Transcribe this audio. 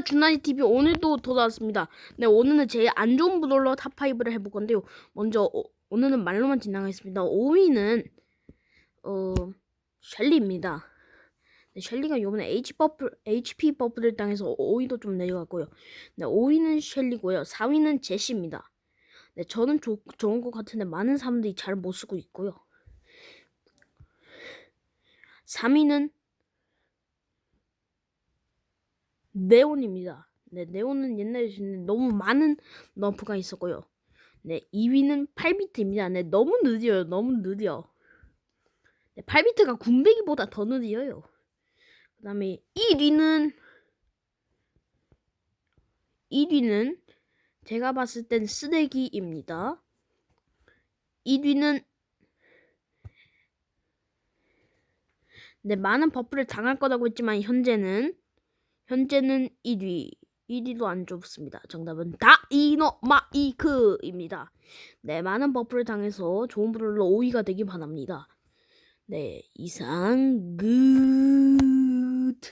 준하이 TV 오늘도 돌아왔습니다. 네 오늘은 제일 안 좋은 브롤러 탑 5를 해볼 건데요. 먼저 어, 오늘은 말로만 진행하겠습니다. 5위는 어 셸리입니다. 네, 셸리가 요번에 H 버프, HP 버프를 당해서 5위도 좀 내려갔고요. 네 5위는 셸리고요. 4위는 제시입니다. 네 저는 좋 좋은 것 같은데 많은 사람들이 잘 못 쓰고 있고요. 3위는 네온입니다. 네, 네온은 옛날에 너무 많은 너프가 있었고요. 네, 2위는 8비트입니다. 네, 너무 느려요. 너무 느려. 네, 8비트가 군배기보다 더 느려요. 그 다음에 1위는 1위는 제가 봤을 땐 쓰레기입니다. 1위는 네, 많은 버프를 당할 거라고 했지만 현재는 현재는 1위. 1위도 안 좋습니다. 정답은 다이노마이크입니다. 네, 많은 버프를 당해서 좋은 브롤러 5위가 되길 바랍니다. 네, 이상 그